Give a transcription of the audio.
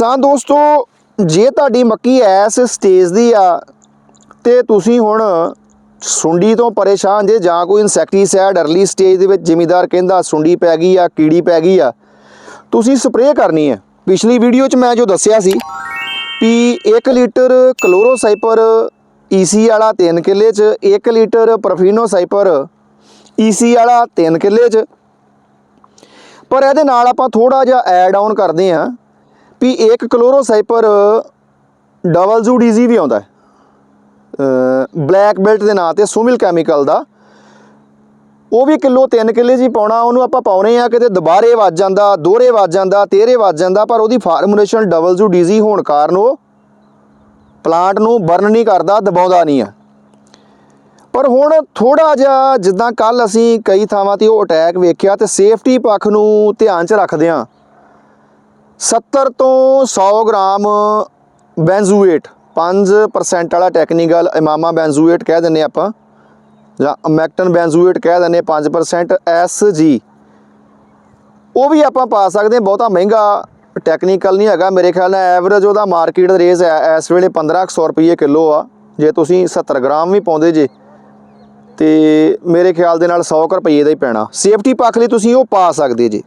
ਕਿਸਾਨ ਦੋਸਤੋ, ਜੇ ਤੁਹਾਡੀ ਮੱਕੀ ਐਸ ਸਟੇਜ ਦੀ ਆ, ਤੇ ਤੁਸੀਂ ਹੁਣ ਸੁੰਡੀ ਤੋਂ ਪਰੇਸ਼ਾਨ ਜੇ, ਜਾਂ ਕੋਈ ਇਨਸੈਕਟੀਸਾਈਡ ਅਰਲੀ ਸਟੇਜ ਦੇ ਵਿੱਚ ਜ਼ਿਮੀਦਾਰ ਕਹਿੰਦਾ ਸੁੰਡੀ ਪੈ ਗਈ ਆ, ਕੀੜੀ ਪੈ ਗਈ ਆ, ਤੁਸੀਂ ਸਪਰੇਅ ਕਰਨੀ ਹੈ। ਪਿਛਲੀ ਵੀਡੀਓ 'ਚ ਮੈਂ ਜੋ ਦੱਸਿਆ ਸੀ ਵੀ 1 ਲੀਟਰ ਕਲੋਰੋਸਾਈਪਰ ਈਸੀ ਵਾਲਾ 3 ਕਿੱਲੇ 'ਚ 1 ਲੀਟਰ ਪ੍ਰੋਫੀਨੋਸਾਈਪਰ ਈਸੀ ਵਾਲਾ 3 ਕਿੱਲੇ 'ਚ। ਪਰ ਇਹਦੇ ਨਾਲ ਆਪਾਂ ਥੋੜਾ ਜਿਹਾ ਐਡ ਆਨ ਕਰਦੇ ਹਾਂ। ਵੀ ਇੱਕ ਕਲੋਰੋਸਾਈਪਰ ਡਬਲ ਜ਼ੂ ਡੀਜ਼ੀ ਵੀ ਆਉਂਦਾ ਬਲੈਕ ਬੈਲਟ ਦੇ ਨਾਂ ਤੇ ਸੁਮਿਲ ਕੈਮੀਕਲ ਦਾ। ਉਹ ਵੀ ਕਿਲੋ 3 ਕਿੱਲੇ ਜੀ ਪਾਉਣਾ, ਉਹਨੂੰ ਆਪਾਂ ਪਾਉਣੇ ਆ ਕਿਤੇ ਦੁਬਾਰੇ ਵੱਜ ਜਾਂਦਾ, ਦੋਹਰੇ ਵੱਜ ਜਾਂਦਾ, ਤੇਰੇ ਵੱਜ ਜਾਂਦਾ, ਪਰ ਉਹਦੀ ਫਾਰਮੂਲੇਸ਼ਨ ਡਬਲ ਜ਼ੂ ਡੀਜ਼ੀ ਹੋਣ ਕਾਰਨ ਉਹ ਪਲਾਂਟ ਨੂੰ ਬਰਨ ਨਹੀਂ ਕਰਦਾ, ਦਬਾਉਂਦਾ ਨਹੀਂ ਆ। ਪਰ ਹੁਣ ਥੋੜਾ ਜਿਹਾ ਜਿੱਦਾਂ ਕੱਲ ਅਸੀਂ ਕਈ ਥਾਵਾਂ ਤੇ ਉਹ ਅਟੈਕ ਵੇਖਿਆ ਤੇ ਸੇਫਟੀ ਪੱਖ ਨੂੰ ਧਿਆਨ 'ਚ ਰੱਖਦੇ ਰੱਖਦਿਆਂ 70 ਤੋਂ 100 ਗ੍ਰਾਮ ਬੈਂਜ਼ੂਏਟ 5% ਵਾਲਾ ਟੈਕਨੀਕਲ ਇਮਾਮਾ ਬੈਂਜ਼ੂਏਟ ਕਹਿ ਦਿੰਨੇ ਆਪਾਂ, ਜਾਂ ਅਮੈਕਟਨ ਬੈਂਜ਼ੂਏਟ ਕਹਿ ਦਿੰਨੇ 5% ਐਸਜੀ ਉਹ ਵੀ ਆਪਾਂ ਪਾ ਸਕਦੇ ਹਾਂ, ਬਹੁਤਾ ਮਹਿੰਗਾ ਟੈਕਨੀਕਲ ਨਹੀਂ ਹੈਗਾ, ਮੇਰੇ ਖਿਆਲ ਨਾਲ ਐਵਰੇਜ ਉਹਦਾ ਮਾਰਕੀਟ ਰੇਸ ਇਸ ਵੇਲੇ 1500 ਰੁਪਏ ਕਿਲੋ ਆ, ਜੇ ਤੁਸੀਂ 70 ਗ੍ਰਾਮ ਵੀ ਪਾਉਂਦੇ ਜੇ, ਤੇ ਮੇਰੇ ਖਿਆਲ ਦੇ ਨਾਲ 100 ਕੁ ਰੁਪਏ ਦਾ ਹੀ ਪੈਣਾ। ਸੇਫਟੀ ਪੱਖ ਲਈ ਤੁਸੀਂ ਉਹ ਪਾ ਸਕਦੇ ਜੇ।